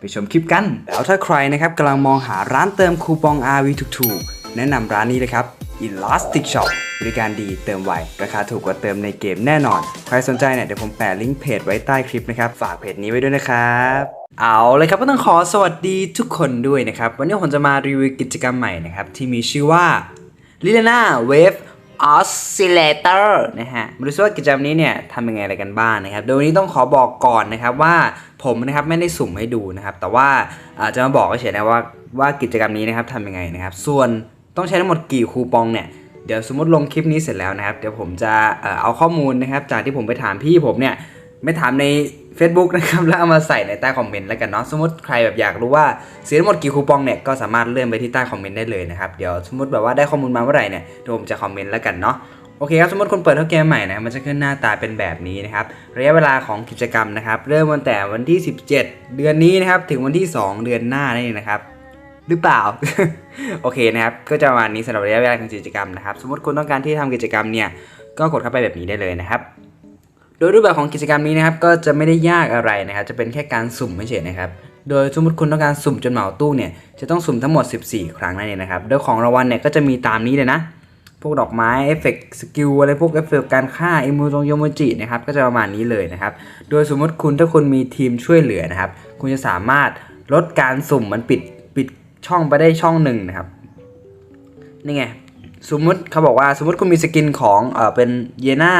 ไปชมคลิปกัน แล้วถ้าใครนะครับกำลังมองหาร้านเติมคูปอง RV ถูกๆ แนะนำร้านนี้เลยครับ Elastic Shop บริการดีเติมไว ราคาถูกกว่าเติมในเกมแน่นอน ใครสนใจเนี่ยเดี๋ยวผมแปะลิงก์เพจไว้ใต้คลิปนะครับ ฝากเพจนี้ไว้ด้วยนะครับ เอาเลยครับก็ต้องขอสวัสดีทุกคนด้วยนะครับ วันนี้ผมจะมารีวิวกิจกรรมใหม่นะครับ ที่มีชื่อว่า l i l a n a Wave Oscillator นะฮะมาดูซิว่ากิจกรรมนี้เนี่ยทำยังไงอะไรกันบ้างนะครับ โดยวันนี้ต้องขอบอกก่อนนะครับว่าผมนะครับไม่ได้สุ่มให้ดูนะครับ แต่ว่าอาจจะมาบอกเฉยๆนะว่าว่ากิจกรรมนี้นะครับทำยังไงนะครับ ส่วนต้องใช้ทั้งหมดกี่คูปองเนี่ยเดี๋ยวสมมติลงคลิปนี้เสร็จแล้วนะครับ เดี๋ยวผมจะเอาข้อมูลนะครับ จากที่ผมไปถามพี่ผมเนี่ยไม่ถามใน Facebook นะครับแล้วเอามาใส่ในใต้คอมเมนต์แล้วกันเนาะสมมติใครแบบอยากรู้ว่าเสียทั้งหมดกี่คูปองเนี่ยก็สามารถเลื่อนไปที่ใต้คอมเมนต์ได้เลยนะครับเดี๋ยวสมมติแบบว่าได้ข้อมูลมาเมื่อไหร่เนี่ยเดี๋ยวผมจะคอมเมนต์แล้วกันเนาะโอเคครับสมมติคนเปิดเข้าเกมใหม่นะมันจะขึ้นหน้าตาเป็นแบบนี้นะครับระยะเวลาของกิจกรรมนะครับเริ่มวันแต่วันที่ 17 เดือนนี้นะครับถึงวันที่ 2 เดือนหน้านั่นเองนะครับหรือเปล่า โอเคนะครับ ก็จะประมาณนี้สำหรับระยะเวลาของกิจกรรมนะครับ สมมติคุณต้องการที่ทำกิจกรรมเนี่ย ก็กดเข้าไปแบบนี้ได้เลยนะครับ โดยรูปแบบของกิจกรรมนี้นะครับก็จะไม่ได้ยากอะไรนะครับ จะเป็นแค่การสุ่มไม่เฉยนะครับ โดยสมมติคุณต้องการสุ่มจนเหมาตู้เนี่ยจะต้องสุ่มทั้งหมด 14 ครั้งนั่นเองนะครับโดยของรางวัลเนี่ยก็จะมีตามนี้เลยนะ พวกดอกไม้เอฟเฟกต์สกิลอะไรพวกเอฟเฟกต์การฆ่าอิมูจงโยโมจินะครับก็จะประมาณนี้เลยนะครับ โดยสมมติคุณถ้าคุณมีทีมช่วยเหลือนะครับ คุณจะสามารถลดการสุ่มมันปิดปิดช่องไปได้ช่องหนึ่งนะครับนี่ไงสมมติเขาบอกว่าสมมติคุณมีสกินของเออเป็นเยน่า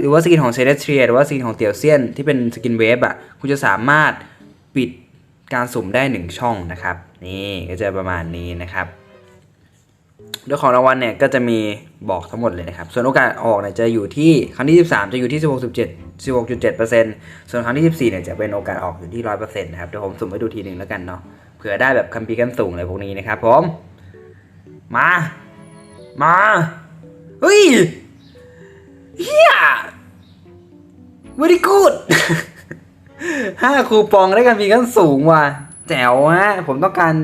หรือว่าสกินของเซเลสเทียหรือว่าสกินของเตียวเซียนที่เป็นสกินเวฟอะคุณจะสามารถปิดการสุ่มได้หนึ่งช่องนะครับ นี่ก็จะประมาณนี้นะครับโดยของรางวัลเนี่ยก็จะมีบอกทั้งหมดเลยนะครับ ส่วนโอกาสออกเนี่ยจะอยู่ที่ครั้งที่ 13 จะอยู่ที่ 16.7 16.7%ส่วนครั้งที่ 14เนี่ยจะเป็นโอกาสออกอยู่ที่ 100%นะครับเดี๋ยวผมสุ่มให้ดูทีหนึ่งแล้วกันเนาะเผื่อได้แบบคัมภีร์กันสูงอะไรพวกนี้นะครับผม มา มา เฮ้ย เฮีย very good ห้าคูปองได้คัมภีร์กันสูงว่ะ แจ๋วฮะ ผมต้องการ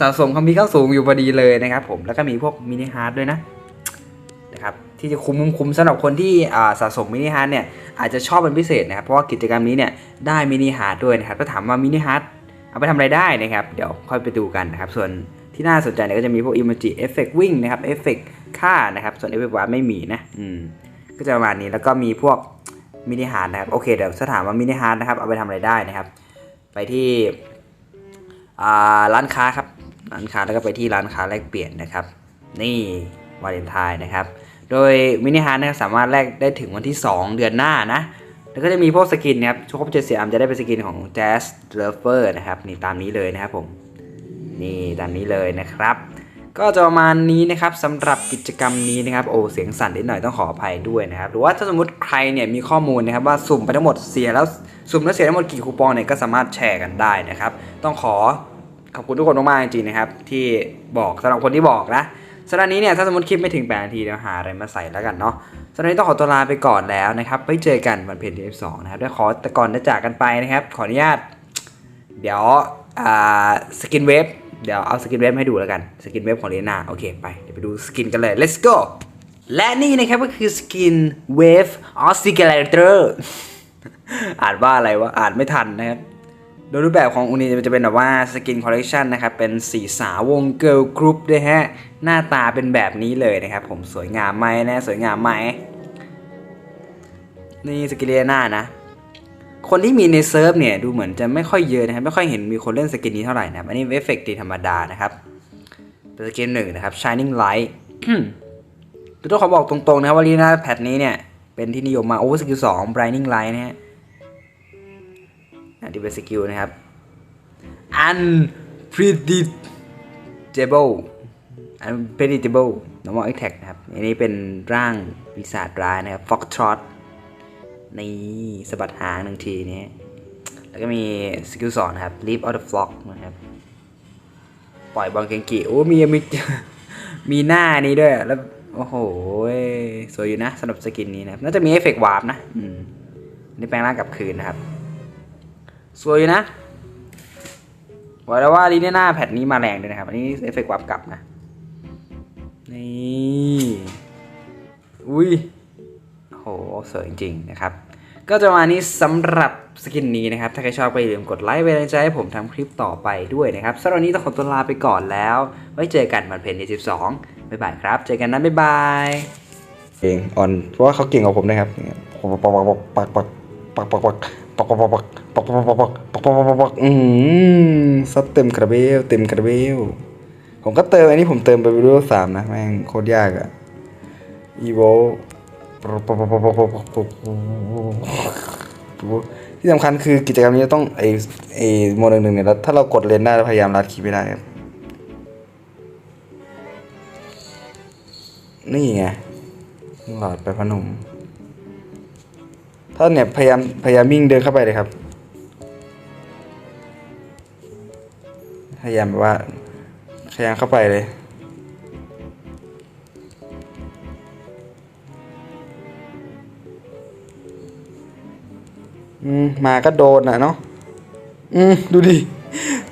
สะสมคัมภีร์ข้างสูงอยู่พอดีเลยนะครับผม แล้วก็มีพวกมินิฮาร์ดด้วยนะ นะครับ ที่จะคุ้มคุ้มสำหรับคนที่สะสมมินิฮาร์ดเนี่ย อาจจะชอบเป็นพิเศษนะครับ เพราะว่ากิจกรรมนี้เนี่ยได้มินิฮาร์ดด้วยนะครับ ถ้าถามว่ามินิฮาร์ดเอาไปทำอะไรได้นะครับ เดี๋ยวค่อยไปดูกันนะครับ ส่วนที่น่าสนใจเนี่ยก็จะมีพวกอิมเมจิเอฟเฟกต์วิ่งนะครับ เอฟเฟกต์ค่านะครับ ส่วนเอฟเฟกต์วาร์ไม่มีนะ อืม ก็จะประมาณนี้แล้วก็มีพวกมินิฮาร์ดนะครับโอเคเดี๋ยวถ้าถามว่ามินิฮาร์ดนะครับเอาไปทำอะไรได้นะครับ ไปที่ร้านค้าครับร้านค้าแล้วก็ไปที่ร้านค้าแลกเปลี่ยนนะครับ นี่วาเลนไทน์นะครับ โดยมินิฮาร์ดนะครับสามารถแลกได้ถึงวันที่ 2 เดือนหน้านะแล้วก็จะมีพวกสกินนะครับครบเจ็ดสีอัมจะได้เป็นสกินของ Jazz Lover นะครับนี่ตามนี้เลยนะครับผมนี่ตามนี้เลยนะครับ ก็จะประมาณนี้นะครับสำหรับกิจกรรมนี้นะครับโอ้เสียงสั่นนิดหน่อยต้องขออภัยด้วยนะครับหรือว่าถ้าสมมติใครเนี่ยมีข้อมูลนะครับว่าสุ่มไปทั้งหมดเสียแล้วสุ่มแล้วเสียทั้งหมดกี่คูปองเนี่ยก็สามารถแชร์กันได้นะครับ ต้องขอขอบคุณทุกคนมากๆจริงๆนะครับ ที่บอกสำหรับคนที่บอกนะสำหรับนี้เนี่ยถ้าสมมติคลิปไม่ถึง8นาทีเดี๋ยวหาอะไรมาใส่แล้วกันเนาะสำหรับนี้ต้องขอตัวลาไปก่อนแล้วนะครับไว้เจอกันวันเพลนที่12นะครับด้วยขอแต่ก่อนจะจากกันไปนะครับ ขออนุญาต เดี๋ยวสกินเวฟ เดี๋ยวเอาสกินเวฟให้ดูแล้วกัน สกินเวฟของเลนาโอเคไป เดี๋ยวไปดูสกินกันเลย let's go และนี่นะครับก็คือสกินเวฟออสซิเกเลเตอร์อ่านว่าอะไรวะ อ่านไม่ทันนะครับ โดยรูปแบบของอุนีจะเป็นแบบว่าสกินคอลเล t ชันนะครับ เป็นสีสาวงเกิร์ลกรุ๊ปด้วยฮะ หน้าตาเป็นแบบนี้เลยนะครับ ผมสวยงามไหมนะ สวยงามไหม นี่สกินเลียนานะ คนที่มีในเซิร์ฟเนี่ยดูเหมือนจะไม่ค่อยเยอะนะครับไม่ค่อยเห็นมีคนเล่นสกินนี้เท่าไหร่นะครับอันนี้เอฟเฟกต์ธรรมดานะครับเป็นสกินหนึ่งนะครับ Shining Light ต้องขอบอกตรงๆนะครับว่าลีน่าแพทนี้เนี่ยเป็นที่นิยมมาโอ้สกิลสอง Blinding Light นะฮะอันที่เป็นสกิลนะครับ unpredictable unpredictable normal attack นะครับอันนี้เป็นร่างปีศาจร้ายนะครับ fox trot นี่สะบัดหางหนึ่งทีนี้ แล้วก็มีสกิลสอนครับ leap out of flock นะครับ ปล่อยบอลเกงกิโอ้มีมีมีหน้านี้ด้วย แล้วโอ้โหสวยอยู่นะสำหรับสกินนี้นะครับ น่าจะมีเอฟเฟกต์วาร์ปนะ อืมนี่แปลงร่างกลับคืนนะครับ สวยอยู่นะบอกแล้วว่าลีเนียหน้าแพทนี้มาแรงด้วยนะครับ อันนี้เอฟเฟกต์วาร์ปกลับนะ นี่ อุ้ยโอ้โหสวยจริงๆนะครับ ก็จะมานี้สำหรับสกินนี้นะครับ ถ้าใครชอบก็อย่าลืมกดไลค์เป็นกำลังใจให้ผมทำคลิปต่อไปด้วยนะครับสำหรับวันนี้ต้องขอตัวลาไปก่อนแล้ว ไว้เจอกันวันเพลนที่12บ๊ายบายครับ เจอกันนะบ๊ายบายเองอ่อนเพราะว่าเขาเก่งกว่าผมนะครับปักปักปักปักปักปักปักปักปักปักปักปักปักปักปักปักปักปักปักอืมซัดเต็มคาราเบลเต็มคาราเบลผมก็เติมอันนี้ผมเติมไปวิดีโอสามนะแม่งโคตรยากอะอีโว ที่สำคัญคือกิจกรรมนี้ต้องไอไอโมเดลหนึ่งเนี่ยถ้าเรากดเลนได้พยายามรัดคีย์ไม่ได้ครับนี่ไงหลอดไปพนมถ้าเนี่ยพยายามพยายามวิ่งเดินเข้าไปเลยครับ พยายามแบบว่าพยายามเข้าไปเลย อืมมาก็โดนอะเนาะอืมดูดิ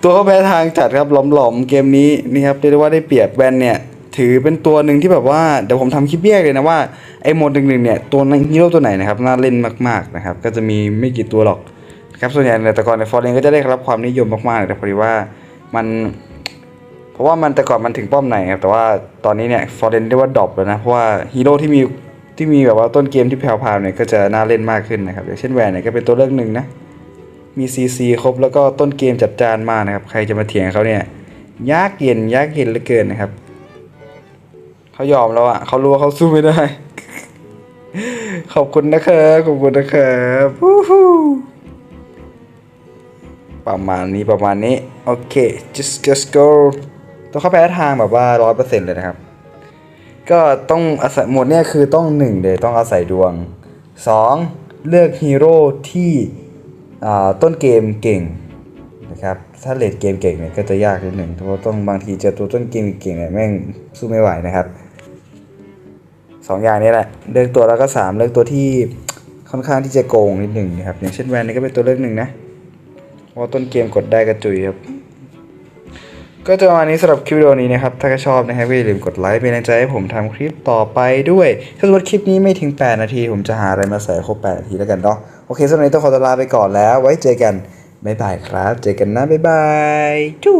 ตัวเขาแพ้ทางจัดครับหลอมๆเกมนี้นี่ครับเรียกได้ว่าได้เปรียบแวนเนี่ย ถือเป็นตัวหนึ่งที่แบบว่าเดี๋ยวผมทำคลิปแยกเลยนะว่าไอ้โหมดหนึ่งๆเนี่ยตัวฮีโร่ตัวไหนนะครับน่าเล่นมากๆนะครับก็จะมีไม่กี่ตัวหรอกนะครับส่วนใหญ่เนี่ยแต่ก่อนในฟอร์เรนก็จะได้รับความนิยมมากๆแต่พอดีว่ามันเพราะว่ามันแต่ก่อนมันถึงป้อมไหนครับแต่ว่าตอนนี้เนี่ยฟอร์เรนเรียกว่าดรอปแล้วนะเพราะว่าฮีโร่ที่มี ที่มีแบบว่าต้นเกมที่แผ่วๆเนี่ยก็จะน่าเล่นมากขึ้นนะครับอย่างเช่นแวนเนี่ยก็เป็นตัวเลือกหนึ่งนะมีซีซีครบแล้วก็ต้นเกมจัดจานมากนะครับ ใครจะมาเถียงเขาเนี่ยยากเย็นยากเย็นเหลือเกินนะครับเขายอมแล้วอะเขารู้ว่าเขาสู้ไม่ได้ ขอบคุณนะครับขอบคุณนะครับวู้ฮู้ประมาณนี้ประมาณนี้ โอเค just just go ต้องเข้าไปทางแบบว่าร้อยเปอร์เซ็นต์เลยนะครับ ก็ต้องอาศัยหมดเนี่ยคือต้องหนึ่งเลยต้องอาศัยดวงสองเลือกฮีโร่ที่ต้นเกมเก่งนะครับถ้าเลดเกมเก่งเนี่ยก็จะยากนิดหนึ่งเพราะต้องบางทีเจอตัวต้นเกมเก่งเนี่ยแม่งสู้ไม่ไหวนะครับสองอย่างนี้แหละเลือกตัวแล้วก็สามเลือกตัวที่ค่อนข้างที่จะโกงนิดหนึ่งนะครับอย่างเช่นแวนนี่ก็เป็นตัวเลือกหนึ่งนะเพราะว่าต้นเกมกดได้กระจุยครับ ก็จะประมาณนี้สำหรับคลิปวิดีโอนี้นะครับ ถ้าชอบนะครับก็อย่าลืมกดไลค์เป็นกำลังใจให้ผมทำคลิปต่อไปด้วย ถ้าสมมติคลิปนี้ไม่ถึง 8 นาที ผมจะหาอะไรมาใส่ครบ 8 นาทีแล้วกันเนาะ โอเคสำหรับนี้ต้องขอตวลาไปก่อนแล้ว ไว้เจอกัน บ๊ายบายครับ เจอกันนะ บ๊ายบายจู้